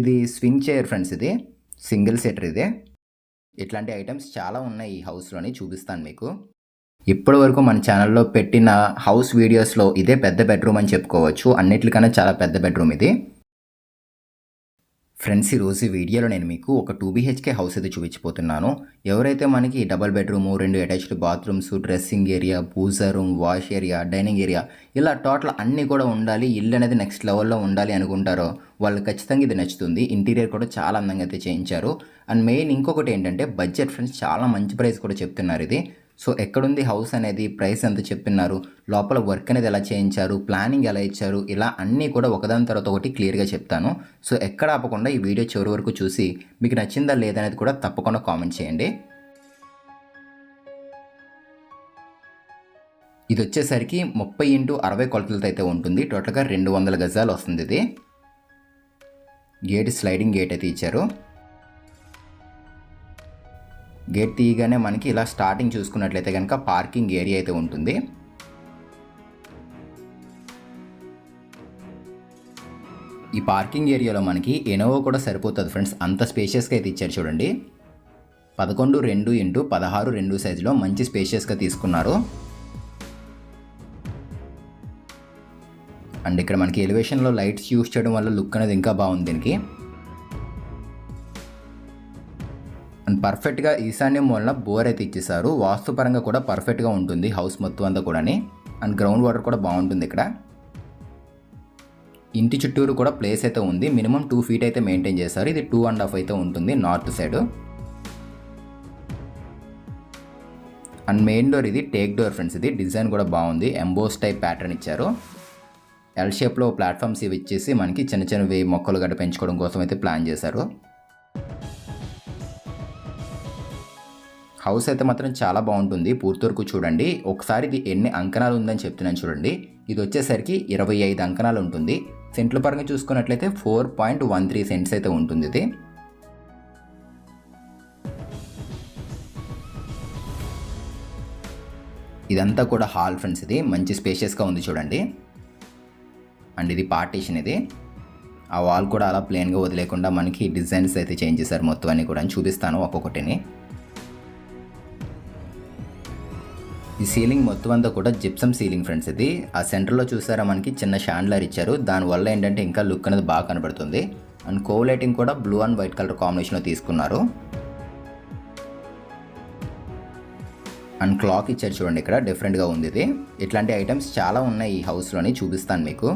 ఇది swing chair friends ఇది. Single seater ఇది. ఇట్లాంటి ఐటమ్స్ చాలా ఉన్నాయి ఈ హౌస్లోని చూపిస్తాను మీకు. ఇప్పటి వరకు మన ఛానల్లో పెట్టిన హౌస్ వీడియోస్లో ఇదే పెద్ద బెడ్రూమ్ అని చెప్పుకోవచ్చు. అన్నిటికన్నా చాలా పెద్ద బెడ్రూమ్ ఇది. ఫ్రెండ్స్ ఈరోజు వీడియోలో నేను మీకు ఒక టూ బీహెచ్కే హౌస్ అయితే చూపించిపోతున్నాను ఎవరైతే మనకి డబల్ బెడ్రూమ్ రెండు attached bathrooms dressing area puja room wash area dining area ఇలా టోటల్ అన్నీ కూడా ఉండాలి ఇల్లు అనేది నెక్స్ట్ లెవెల్లో ఉండాలి అనుకుంటారో వాళ్ళు ఖచ్చితంగా ఇది నచ్చుతుంది. ఇంటీరియర్ కూడా చాలా అందంగా అయితే చేయించారు. అండ్ మెయిన్ ఇంకొకటి ఏంటంటే బడ్జెట్ ఫ్రెండ్స్ చాలా మంచి ప్రైస్ కూడా చెప్తున్నారు ఇది. సో ఎక్కడుంది హౌస్ అనేది ప్రైస్ ఎంత చెప్పినారు లోపల వర్క్ అనేది ఎలా చేయించారు? ప్లానింగ్ ఎలా ఇచ్చారు? ఇలా అన్నీ కూడా ఒకదాని తర్వాత ఒకటి క్లియర్గా చెప్తాను. సో ఎక్కడ ఆపకుండా ఈ వీడియో చివరి వరకు చూసి మీకు నచ్చిందా లేదనేది కూడా తప్పకుండా కామెంట్ చేయండి. ఇది వచ్చేసరికి ముప్పై ఇంటూ అరవై కొలతలతో అయితే ఉంటుంది. టోటల్గా రెండు వందల గజాలు వస్తుంది ఇది. గేట్ స్లైడింగ్ గేట్ అయితే ఇచ్చారు. గేట్ తీయగానే మనకి ఇలా స్టార్టింగ్ చూసుకున్నట్లయితే కనుక పార్కింగ్ ఏరియా అయితే ఉంటుంది. ఈ పార్కింగ్ ఏరియాలో మనకి ఎనోవో కూడా సరిపోతుంది ఫ్రెండ్స్. అంత స్పేషియస్గా అయితే ఇచ్చారు చూడండి. పదకొండు రెండు ఇంటూ పదహారు రెండు సైజులో మంచి స్పేషియస్గా తీసుకున్నారు. అండ్ ఇక్కడ మనకి ఎలివేషన్లో లైట్స్ యూస్ చేయడం వల్ల లుక్ అనేది ఇంకా బాగుంది దీనికి. పర్ఫెక్ట్గా ఈశాన్యం వలన బోర్ అయితే ఇచ్చేసారు వాస్తుపరంగా కూడా పర్ఫెక్ట్గా ఉంటుంది హౌస్ మొత్తం అంతా కూడాని. అండ్ గ్రౌండ్ వాటర్ కూడా బాగుంటుంది ఇక్కడ. ఇంటి చుట్టూరు కూడా ప్లేస్ అయితే ఉంది. మినిమం టూ ఫీట్ అయితే మెయింటైన్ చేశారు. ఇది టూ అండ్ హాఫ్ అయితే ఉంటుంది north side and main door ఇది టేక్ డోర్ ఫ్రెండ్స్ ఇది డిజైన్ కూడా బాగుంది. ఎంబోస్ టైప్ ప్యాటర్న్ ఇచ్చారు. ఎల్ షేప్లో ప్లాట్ఫామ్స్ ఇవి ఇచ్చేసి మనకి చిన్న చిన్నవి మొక్కలు గడ్డ పెంచుకోవడం కోసం అయితే ప్లాన్ చేశారు. హౌస్ అయితే మాత్రం చాలా బాగుంటుంది. పూర్తి వరకు చూడండి. ఒకసారి ఇది ఎన్ని అంకణాలు ఉందని చెప్తున్నాను చూడండి. ఇది వచ్చేసరికి ఇరవై ఐదు అంకణాలు ఉంటుంది. సెంట్ల పరంగా చూసుకున్నట్లయితే four point one three cents అయితే ఉంటుంది ఇది. ఇదంతా కూడా హాల్ ఫ్రెండ్స్ ఇది. మంచి స్పేషియస్గా ఉంది చూడండి. అండ్ ఇది పార్టీషన్ ఇది. ఆ వాల్ కూడా అలా ప్లెయిన్గా వదిలేకుండా మనకి డిజైన్స్ అయితే చేంజ్ చేశారు మొత్తం అన్ని కూడా. చూపిస్తాను ఒక్కొక్కటిని. ఈ సీలింగ్ మొత్తం అంతా కూడా జిప్సమ్ సీలింగ్ ఫ్రెండ్స్ ఇది. ఆ సెంటర్లో చూసారా మనకి చిన్న షాండ్లర్ ఇచ్చారు. దానివల్ల ఏంటంటే ఇంకా లుక్ అనేది బాగా కనబడుతుంది. అండ్ కో లైటింగ్ కూడా బ్లూ అండ్ వైట్ కలర్ కాంబినేషన్లో తీసుకున్నారు. అండ్ క్లాక్ ఇచ్చారు చూడండి ఇక్కడ డిఫరెంట్గా ఉంది ఇది. ఇట్లాంటి ఐటమ్స్ చాలా ఉన్నాయి ఈ హౌస్లోని చూపిస్తాను మీకు.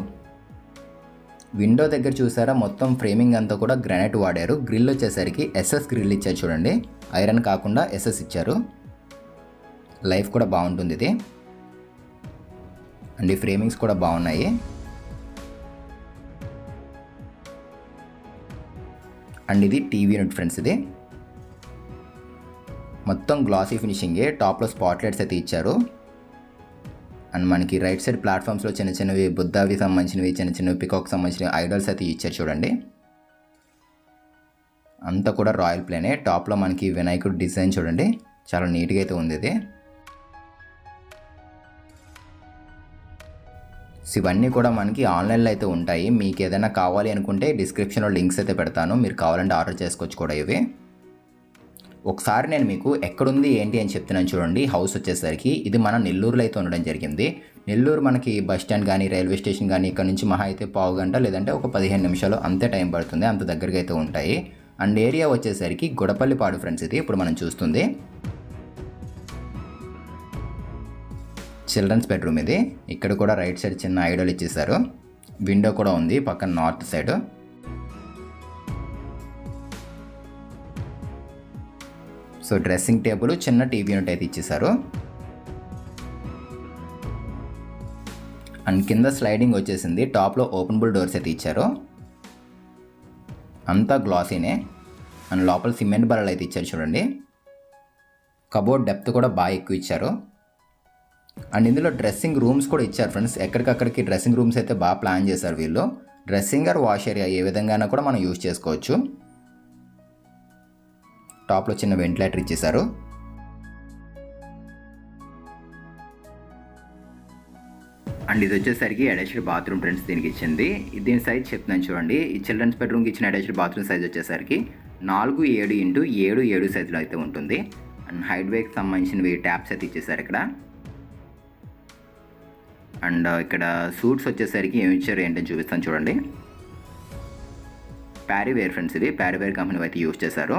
విండో దగ్గర చూసారా మొత్తం ఫ్రేమింగ్ అంతా కూడా గ్రానైట్ వాడారు. గ్రిల్ వచ్చేసరికి ఎస్ఎస్ గ్రిల్ ఇచ్చారు చూడండి. ఐరన్ కాకుండా ఎస్ఎస్ ఇచ్చారు. లైఫ్ కూడా బాగుంటుంది ఇది. అండ్ ఈ ఫ్రేమింగ్స్ కూడా బాగున్నాయి. అండ్ ఇది టీవీ యూనిట్ ఫ్రెండ్స్ ఇది. మొత్తం గ్లాసీ ఫినిషింగే టాప్లో స్పాట్ లైట్స్ అయితే ఇచ్చారు. అండ్ మనకి రైట్ సైడ్ ప్లాట్ఫామ్స్లో చిన్న చిన్నవి బుద్ధావి సంబంధించినవి చిన్న చిన్నవి పికాక్ సంబంధించిన ఐడల్స్ అయితే ఇచ్చారు చూడండి. అంతా కూడా రాయల్ ప్లేనే. టాప్లో మనకి వినాయకుడు డిజైన్ చూడండి. చాలా నీట్గా అయితే ఉంది ఇది. సో ఇవన్నీ కూడా మనకి ఆన్లైన్లో అయితే ఉంటాయి. మీకు ఏదైనా కావాలి అనుకుంటే డిస్క్రిప్షన్లో లింక్స్ అయితే పెడతాను. మీరు కావాలంటే ఆర్డర్ చేసుకోవచ్చు కూడా ఇవి. ఒకసారి నేను మీకు ఎక్కడుంది ఏంటి అని చెప్తున్నాను చూడండి. హౌస్ వచ్చేసరికి ఇది మన నెల్లూరులో అయితే ఉండడం జరిగింది. నెల్లూరు మనకి బస్ స్టాండ్ కానీ రైల్వే స్టేషన్ కానీ ఇక్కడ నుంచి మహా అయితే పావు గంట లేదంటే ఒక పదిహేను నిమిషాలు అంతే టైం పడుతుంది. అంత దగ్గరగా అయితే ఉంటాయి. అండ్ ఏరియా వచ్చేసరికి గుడపల్లిపాడు ఫ్రెండ్స్ ఇది. ఇప్పుడు మనం చూస్తుంది. చిల్డ్రన్స్ బెడ్రూమ్ ఇది. ఇక్కడ కూడా రైట్ సైడ్ చిన్న ఐడల్ ఇచ్చేసారు విండో కూడా ఉంది పక్కన north side. So dressing table చిన్న టీవీ యూనిట్ అయితే ఇచ్చేసారు అండ్ కింద స్లైడింగ్ వచ్చేసింది. టాప్లో ఓపెన్బుల్ డోర్స్ అయితే ఇచ్చారు. అంతా గ్లాసీనే. అండ్ లోపల సిమెంట్ బల్లలు అయితే ఇచ్చారు చూడండి. కబోర్డ్ డెప్త్ కూడా బాగా ఎక్కువ ఇచ్చారు. అండ్ ఇందులో డ్రెస్సింగ్ రూమ్స్ కూడా ఇచ్చారు ఫ్రెండ్స్. ఎక్కడికక్కడికి డ్రెస్సింగ్ రూమ్స్ అయితే బాగా ప్లాన్ చేశారు వీళ్ళు. డ్రెస్సింగ్ ఆర్ వాష్ ఏరియా ఏ విధంగా కూడా మనం యూజ్ చేసుకోవచ్చు. టాప్లో చిన్న వెంటిలేటర్ ఇచ్చేశారు. అండ్ ఇది వచ్చేసరికి అటాచ్డ్ బాత్రూమ్ ఫ్రెండ్స్ దీనికి ఇచ్చింది. దీని సైజ్ చెప్తున్నాను చూడండి. ఈ చిల్డ్రన్స్ బెడ్రూమ్కి ఇచ్చిన అటాచ్డ్ బాత్రూమ్ సైజ్ వచ్చేసరికి నాలుగు ఏడు ఇంటూ ఏడు ఏడు సైజులో అయితే ఉంటుంది. అండ్ హైడ్వేకి సంబంధించినవి ట్యాప్స్ అయితే ఇచ్చేసారు ఇక్కడ. అండ్ ఇక్కడ సూట్స్ వచ్చేసరికి ఏమి ఇచ్చారు ఏంటని చూపిస్తాను చూడండి. ప్యారీవేర్ ఫ్రెండ్స్ ఇవి ప్యారీవేర్ కంపెనీ అయితే యూస్ చేశారు.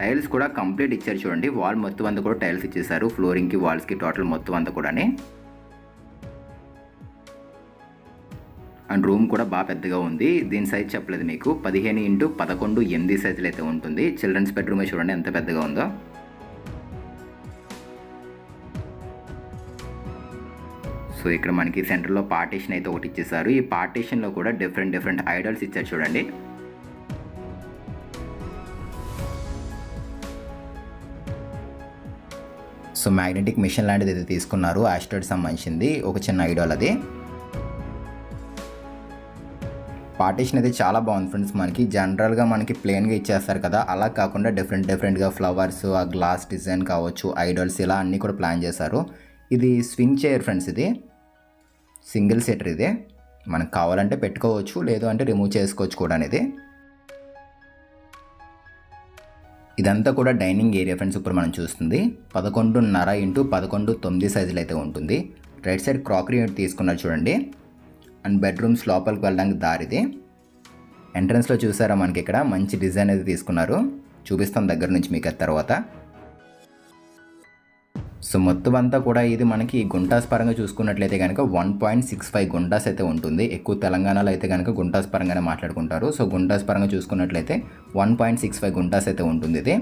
టైల్స్ కూడా కంప్లీట్ ఇచ్చారు చూడండి. వాల్ మొత్తం అంతా కూడా టైల్స్ ఇచ్చేసారు ఫ్లోరింగ్కి వాల్స్కి టోటల్ మొత్తం అంతా కూడా అండ్ రూమ్ కూడా బాగా పెద్దగా ఉంది. దీని సైజ్ చెప్పలేదు మీకు. పదిహేను ఇంటూ పదకొండు ఎనిమిది సైజులు అయితే ఉంటుంది. చిల్డ్రన్స్ బెడ్రూమే చూడండి ఎంత పెద్దగా ఉందో. సో ఇక్కడ మనకి సెంటర్లో పార్టీషన్ అయితే ఒకటి ఇచ్చేసారు. ఈ పార్టీషన్లో కూడా డిఫరెంట్ డిఫరెంట్ ఐడల్స్ ఇచ్చారు చూడండి. సో మ్యాగ్నెటిక్ మిషన్ లాంటిది అయితే తీసుకున్నారు. ఆస్ట్రాయిడ్ సంబంధించింది. ఒక చిన్న ఐడాల్ అది. పార్టీషన్ అయితే చాలా బాగుంది ఫ్రెండ్స్ మనకి. జనరల్గా మనకి ప్లెయిన్గా ఇచ్చేస్తారు కదా. అలా కాకుండా డిఫరెంట్ డిఫరెంట్గా ఫ్లవర్స్ ఆ గ్లాస్ డిజైన్ కావచ్చు ఐడల్స్ ఇలా అన్నీ కూడా ప్లాన్ చేశారు. ఇది స్వింగ్ చైర్ ఫ్రెండ్స్ ఇది. సింగిల్ సీటర్ ఇది. మనకు కావాలంటే పెట్టుకోవచ్చు లేదు అంటే రిమూవ్ చేసుకోవచ్చు కూడా అనేది. ఇదంతా కూడా డైనింగ్ ఏరియా ఫ్రెండ్స్ ఇప్పుడు మనం చూస్తుంది. పదకొండున్నర ఇంటూ పదకొండు తొమ్మిది సైజులు అయితే ఉంటుంది. రైట్ సైడ్ క్రాకరీ తీసుకున్నారు చూడండి. అండ్ బెడ్రూమ్స్ లోపలికి వెళ్ళడానికి దారిది. ఎంట్రన్స్లో చూసారా మనకి ఇక్కడ? మంచి డిజైన్ అయితే తీసుకున్నారు. చూపిస్తాం దగ్గర నుంచి మీకు తర్వాత. సో మొత్తం అంతా కూడా ఇది మనకి గుంటాస్ పరంగా చూసుకున్నట్లయితే కనుక one point six five guntas అయితే ఉంటుంది. ఎక్కువ తెలంగాణలో అయితే కనుక గుంటాస్ పరంగానే మాట్లాడుకుంటారు. సో గుంటాస్ పరంగా చూసుకున్నట్లయితే one point six five guntas అయితే ఉంటుంది ఇది.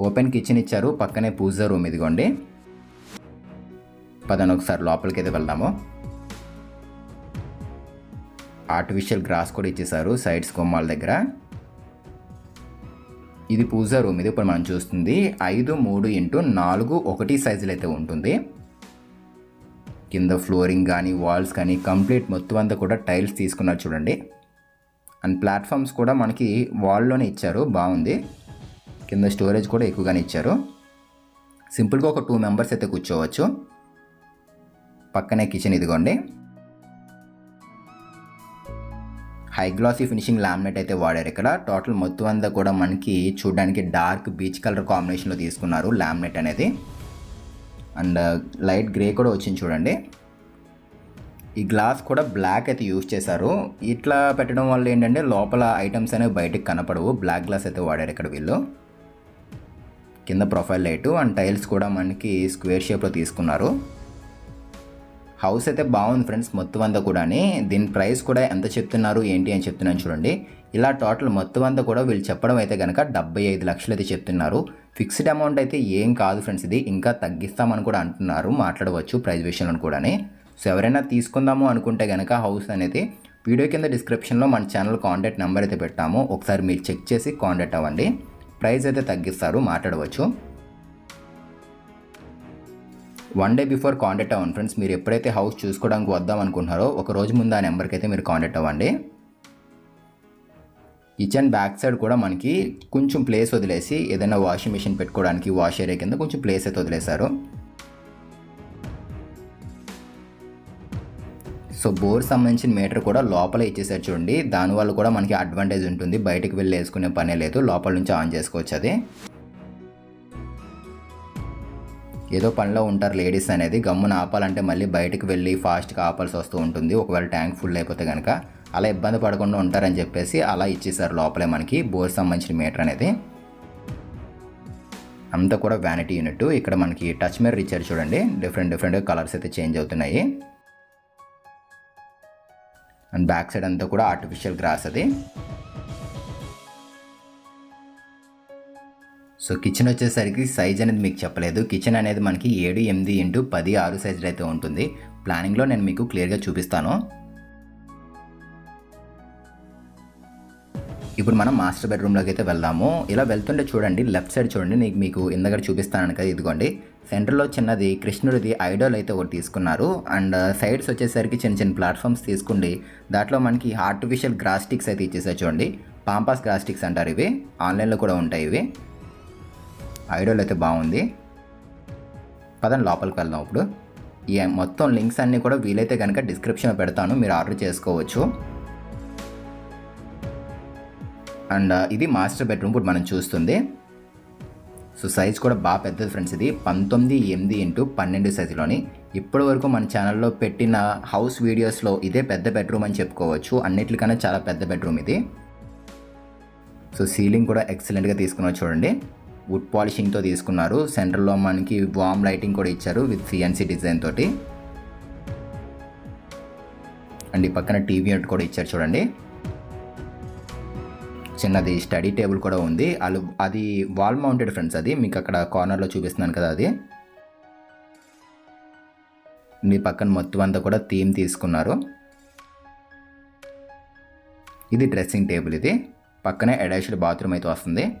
ఓపెన్ కిచెన్ ఇచ్చారు. పక్కనే పూజ రూమ్ ఇదిగోండి. పదని ఒకసారి లోపలికి అయితే వెళ్దాము. ఆర్టిఫిషియల్ గ్రాస్ కూడా ఇచ్చేసారు. సైడ్స్ కొమ్మాల దగ్గర. ఇది పూజా రూమ్. ఇది ఇప్పుడు మనం చూస్తుంది. ఐదు మూడు ఇంటూ నాలుగు ఒకటి సైజులు అయితే ఉంటుంది. కింద ఫ్లోరింగ్ కానీ వాల్స్ కానీ కంప్లీట్ మొత్తం అంతా కూడా టైల్స్ తీసుకున్నారు చూడండి. అండ్ ప్లాట్ఫామ్స్ కూడా మనకి వాల్లోనే ఇచ్చారు. బాగుంది. కింద స్టోరేజ్ కూడా ఎక్కువగానే ఇచ్చారు. సింపుల్గా ఒక టూ మెంబర్స్ అయితే కూర్చోవచ్చు. పక్కనే కిచెన్ ఇదిగోండి. హై గ్లాసీ ఫినిషింగ్ లామినేట్ అయితే వాడారు. ఇక్కడ టోటల్ మొత్తం అంతా కూడా మనకి చూడడానికి డార్క్ బీచ్ కలర్ కాంబినేషన్లో తీసుకున్నారు లామినేట్ అనేది. అండ్ లైట్ గ్రే కూడా వచ్చింది చూడండి. ఈ గ్లాస్ కూడా బ్లాక్ అయితే యూజ్ చేశారు. ఇట్లా పెట్టడం వల్ల ఏంటంటే లోపల ఐటమ్స్ అనేవి బయటకు కనపడవు. బ్లాక్ గ్లాస్ అయితే వాడారు ఇక్కడ వీళ్ళు. కింద ప్రొఫైల్ లైటు అండ్ టైల్స్ కూడా మనకి స్క్వేర్ షేప్లో తీసుకున్నారు. హౌస్ అయితే బాగుంది ఫ్రెండ్స్ మొత్తం అంతా కూడా దీని ప్రైస్ కూడా ఎంత చెప్తున్నారు ఏంటి అని చెప్తున్నాను చూడండి. ఇలా టోటల్ మొత్తం అంతా కూడా వీళ్ళు చెప్పడం అయితే కనుక డెబ్బై ఐదు లక్షలు అయితే చెప్తున్నారు. ఫిక్స్డ్ అమౌంట్ అయితే ఏం కాదు ఫ్రెండ్స్ ఇది. ఇంకా తగ్గిస్తామని కూడా అంటున్నారు మాట్లాడవచ్చు ప్రైస్ విషయంలో కూడా సో ఎవరైనా తీసుకుందాము అనుకుంటే కనుక హౌస్ అనేది వీడియో కింద డిస్క్రిప్షన్లో మన ఛానల్ కాంటాక్ట్ నెంబర్ అయితే పెట్టాము. ఒకసారి మీరు చెక్ చేసి కాంటాక్ట్ అవ్వండి. ప్రైస్ అయితే తగ్గిస్తారు మాట్లాడవచ్చు. వన్ డే బిఫోర్ కాంటాక్ట్ అవ్వండి ఫ్రెండ్స్. మీరు ఎప్పుడైతే హౌస్ చూసుకోవడానికి వద్దాం అనుకుంటున్నారో ఒక రోజు ముందు ఆ నెంబర్కి అయితే మీరు కాంటాక్ట్ అవ్వండి. కిచెన్ బ్యాక్ సైడ్ కూడా మనకి కొంచెం ప్లేస్ వదిలేసి ఏదైనా వాషింగ్ మిషన్ పెట్టుకోవడానికి వాష్ ఏరియా కింద కొంచెం ప్లేస్ అయితే వదిలేశారు. సో బోర్ సంబంధించిన మీటర్ కూడా లోపల ఇచ్చేసారు చూడండి. దానివల్ల కూడా మనకి అడ్వాంటేజ్ ఉంటుంది. బయటకు వెళ్ళి వేసుకునే పనే లేదు. లోపల నుంచి ఆన్ చేసుకోవచ్చు అది. ఏదో పనిలో ఉంటారు లేడీస్ అనేది గమ్మున ఆపాలంటే మళ్ళీ బయటకు వెళ్ళి ఫాస్ట్గా ఆపాల్సి వస్తూ ఉంటుంది. ఒకవేళ ట్యాంక్ ఫుల్ అయిపోతే కనుక అలా ఇబ్బంది పడకుండా ఉంటారని చెప్పేసి అలా ఇచ్చేసారు లోపలే మనకి బోర్ సంబంధించిన మీటర్ అనేది. అంతా కూడా వ్యానిటీ యూనిట్ ఇక్కడ మనకి టచ్ మిర్రర్ ఇచ్చారు చూడండి. డిఫరెంట్ డిఫరెంట్ కలర్స్ అయితే చేంజ్ అవుతున్నాయి. అండ్ బ్యాక్ సైడ్ అంతా కూడా ఆర్టిఫిషియల్ గ్రాస్ అది. సో కిచెన్ వచ్చేసరికి సైజ్ అనేది మీకు చెప్పలేదు. కిచెన్ అనేది మనకి ఏడు ఎనిమిది ఇంటూ పది ఆరు సైజులు అయితే ఉంటుంది. ప్లానింగ్లో నేను మీకు క్లియర్గా చూపిస్తాను. ఇప్పుడు మనం మాస్టర్ బెడ్రూమ్లోకి అయితే వెళ్దాము. ఇలా వెళ్తుంటే చూడండి లెఫ్ట్ సైడ్ చూడండి నీకు మీకు ఇందగడ చూపిస్తాను కదా ఇదిగోండి. సెంటర్లో చిన్నది కృష్ణుడిది ఐడోల్ అయితే ఒకటి తీసుకున్నారు. అండ్ సైడ్స్ uh, వచ్చేసరికి చిన్న చిన్న ప్లాట్ఫామ్స్ తీసుకోండి దాంట్లో మనకి ఆర్టిఫిషియల్ గ్రాస్టిక్స్ అయితే ఇచ్చేసారు చూడండి. పాంపాస్ గ్రాస్టిక్స్ అంటారు ఇవి. ఆన్లైన్లో కూడా ఉంటాయి ఇవి. ఐడియాలో అయితే బాగుంది. పదండి లోపలికి వెళ్దాం ఇప్పుడు. ఈ మొత్తం లింక్స్ అన్నీ కూడా వీలైతే కనుక డిస్క్రిప్షన్లో పెడతాను. మీరు ఆర్డర్ చేసుకోవచ్చు. అండ్ ఇది మాస్టర్ బెడ్రూమ్ ఇప్పుడు మనం చూస్తుంది. సో సైజ్ కూడా బాగా పెద్దది ఫ్రెండ్స్ ఇది. పంతొమ్మిది ఎనిమిది ఇంటూ పన్నెండు సైజులోని. ఇప్పటి వరకు మన ఛానల్లో పెట్టిన హౌస్ వీడియోస్లో ఇదే పెద్ద బెడ్రూమ్ అని చెప్పుకోవచ్చు. అన్నిటికన్నా చాలా పెద్ద బెడ్రూమ్ ఇది. సో సీలింగ్ కూడా ఎక్సలెంట్గా తీసుకున్నారు చూడండి. వుడ్ పాలిషింగ్తో తీసుకున్నారు. సెంటర్లో మనకి వామ్ లైటింగ్ కూడా ఇచ్చారు విత్ సిఎన్సీ డిజైన్ తోటి. అండ్ ఈ పక్కన టీవీ యూనిట్ కూడా ఇచ్చారు చూడండి. చిన్నది స్టడీ టేబుల్ కూడా ఉంది. అలు అది వాల్ మౌంటెడ్ ఫ్రెండ్స్ అది. మీకు అక్కడ కార్నర్లో చూపిస్తున్నాను కదా అది. మీ పక్కన మొత్తం అంతా కూడా థీమ్ తీసుకున్నారు. ఇది డ్రెస్సింగ్ టేబుల్ ఇది. పక్కనే అటాచ్డ్ బాత్రూమ్ అయితే వస్తుంది.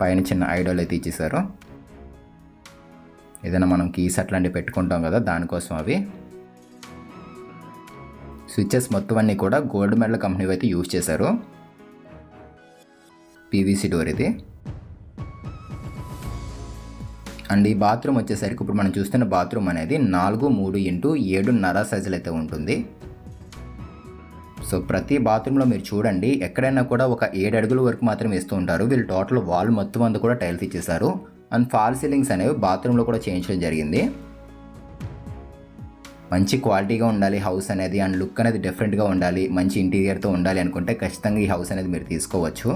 పైన చిన్న ఐడోలు అయితే ఇచ్చేసారు. ఏదైనా మనం కీస్ అట్లాంటివి పెట్టుకుంటాం కదా దానికోసం అవి. స్విచ్చెస్ మొత్తం అన్నీ కూడా గోల్డ్ మెడల్ కంపెనీ అయితే యూజ్ చేశారు. పీవీసీ డోర్ ఇది. అండ్ ఈ బాత్రూమ్ వచ్చేసరికి ఇప్పుడు మనం చూస్తున్న బాత్రూమ్ అనేది నాలుగు మూడు ఇంటూ ఏడున్నర సైజులు అయితే ఉంటుంది. సో ప్రతి బాత్రూంలో మీరు చూడండి ఎక్కడైనా కూడా ఒక ఏడు అడుగుల వరకు మాత్రం వేస్తూ ఉంటారు. వీళ్ళు టోటల్ వాల్ మొత్తం అంతా కూడా టైల్స్ ఇచ్చేసారు అండ్ ఫాల్ సీలింగ్స్ అనేవి బాత్రూంలో కూడా చేయించడం జరిగింది. మంచి క్వాలిటీగా ఉండాలి హౌస్ అనేది అండ్ లుక్ అనేది డిఫరెంట్గా ఉండాలి మంచి ఇంటీరియర్తో ఉండాలి అనుకుంటే ఖచ్చితంగా ఈ హౌస్ అనేది మీరు తీసుకోవచ్చు.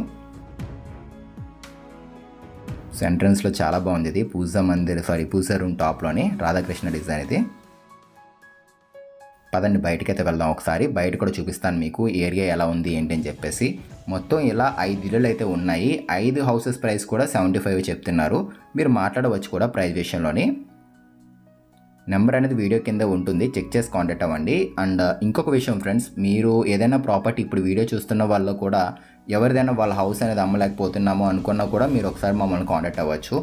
సో ఎంట్రన్స్లో చాలా బాగుంది ఇది. పూజా మందిర్ సారీ పూజా రూమ్ టాప్లోని రాధాకృష్ణ డిజైన్ ఇది. పదండి బయటకైతే వెళ్దాం ఒకసారి. బయట కూడా చూపిస్తాను మీకు ఏరియా ఎలా ఉంది ఏంటి అని చెప్పేసి. మొత్తం ఇలా ఐదు ఇల్లులు అయితే ఉన్నాయి. ఐదు హౌసెస్ ప్రైస్ కూడా సెవెంటీ ఫైవ్ చెప్తున్నారు. మీరు మాట్లాడవచ్చు కూడా ప్రైస్ విషయంలోని. నెంబర్ అనేది వీడియో కింద ఉంటుంది. చెక్ చేసి కాంటాక్ట్ అవ్వండి. అండ్ ఇంకొక విషయం ఫ్రెండ్స్ మీరు ఏదైనా ప్రాపర్టీ ఇప్పుడు వీడియో చూస్తున్న వాళ్ళు కూడా ఎవరిదైనా వాళ్ళ హౌస్ అనేది అమ్మలేకపోతున్నామో అనుకున్నా కూడా మీరు ఒకసారి మమ్మల్ని కాంటాక్ట్ అవ్వచ్చు.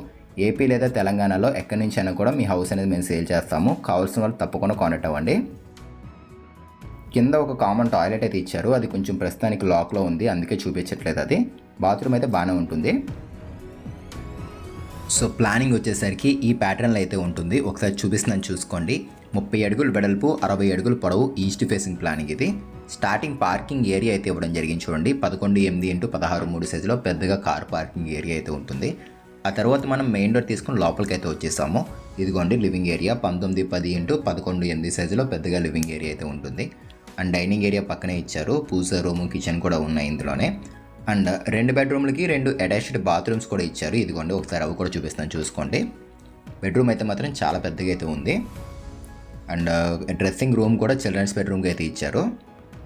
ఏపీ లేదా తెలంగాణలో ఎక్కడి నుంచి అయినా కూడా మీ హౌస్ అనేది మేము సేల్ చేస్తాము. కావాల్సిన వాళ్ళు తప్పకుండా కాంటాక్ట్ అవ్వండి. కింద ఒక కామన్ టాయిలెట్ అయితే ఇచ్చారు. అది కొంచెం ప్రస్తుతానికి లాక్లో ఉంది. అందుకే చూపించట్లేదు అది. బాత్రూమ్ అయితే బాగానే ఉంటుంది. సో ప్లానింగ్ వచ్చేసరికి ఈ ప్యాటర్న్లో అయితే ఉంటుంది. ఒకసారి చూపిస్తున్నాను చూసుకోండి. ముప్పై అడుగులు వెడల్పు అరవై అడుగులు పొడవు ఈస్ట్ ఫేసింగ్ ప్లానింగ్ ఇది. స్టార్టింగ్ పార్కింగ్ ఏరియా అయితే ఇవ్వడం జరిగింది చూడండి. పదకొండు ఎనిమిది ఇంటూ పదహారు మూడు సైజులో పెద్దగా కార్ పార్కింగ్ ఏరియా అయితే ఉంటుంది. ఆ తర్వాత మనం మెయిన్ డోర్ తీసుకుని లోపలికి అయితే వచ్చేసాము. ఇదిగోండి లివింగ్ ఏరియా. పంతొమ్మిది పది ఇంటూ పదకొండు ఎనిమిది సైజులో పెద్దగా లివింగ్ ఏరియా అయితే ఉంటుంది. అండ్ డైనింగ్ ఏరియా పక్కనే ఇచ్చారు. పూజ రూమ్ కిచెన్ కూడా ఉన్నాయి ఇందులోనే. అండ్ రెండు బెడ్రూమ్లకి రెండు అటాచ్డ్ బాత్రూమ్స్ కూడా ఇచ్చారు. ఇదిగోండి ఒకసారి అవి కూడా చూపిస్తాను చూసుకోండి. బెడ్రూమ్ అయితే మాత్రం చాలా పెద్దగా అయితే ఉంది. అండ్ డ్రెస్సింగ్ రూమ్ కూడా చిల్డ్రన్స్ బెడ్రూమ్కి అయితే ఇచ్చారు.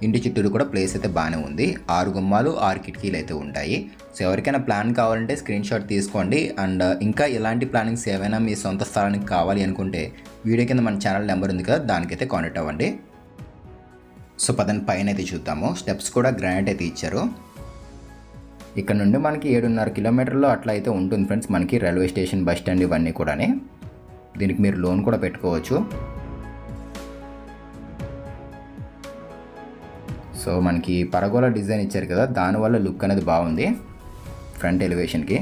ఇంటి చుట్టూరు కూడా ప్లేస్ అయితే బాగానే ఉంది. ఆరు గుమ్మాలు ఆరు కిటికీలు అయితే ఉంటాయి. సో ఎవరికైనా ప్లాన్ కావాలంటే స్క్రీన్ షాట్ తీసుకోండి. అండ్ ఇంకా ఇలాంటి ప్లానింగ్స్ ఏవైనా మీ సొంత స్థలానికి కావాలి అనుకుంటే వీడియో కింద మన ఛానల్ నెంబర్ ఉంది కదా దానికైతే కాంటాక్ట్ అవ్వండి. సో పదని పైన అయితే చూద్దాము. స్టెప్స్ కూడా గ్రానైట్ అయితే ఇచ్చారు. ఇక్కడ నుండి మనకి ఏడున్నర కిలోమీటర్లో అట్లా అయితే ఉంటుంది ఫ్రెండ్స్. మనకి రైల్వే స్టేషన్ బస్ స్టాండ్ ఇవన్నీ కూడానే. దీనికి మీరు లోన్ కూడా పెట్టుకోవచ్చు. సో మనకి పరగోల డిజైన్ ఇచ్చారు కదా దానివల్ల లుక్ అనేది బాగుంది. ఫ్రంట్ ఎలివేషన్కి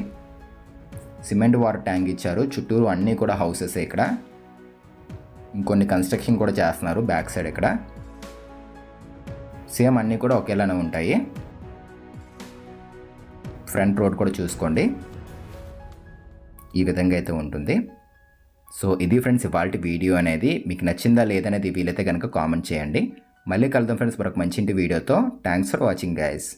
సిమెంట్ వాటర్ ట్యాంక్ ఇచ్చారు. చుట్టూరు అన్నీ కూడా హౌసెస్ ఇక్కడ. ఇంకొన్ని కన్స్ట్రక్షన్ కూడా చేస్తున్నారు బ్యాక్ సైడ్ ఇక్కడ. సేమ్ అన్నీ కూడా ఒకేలానే ఉంటాయి. ఫ్రంట్ రోడ్ కూడా చూసుకోండి. ఈ విధంగా అయితే ఉంటుంది. సో ఇది ఫ్రెండ్స్ ఇవాళ వీడియో అనేది. మీకు నచ్చిందా లేదనేది వీలైతే కనుక కామెంట్ చేయండి. మళ్ళీ కలుద్దాం ఫ్రెండ్స్ మరొక మంచి ఇంటి వీడియోతో. Thanks for watching guys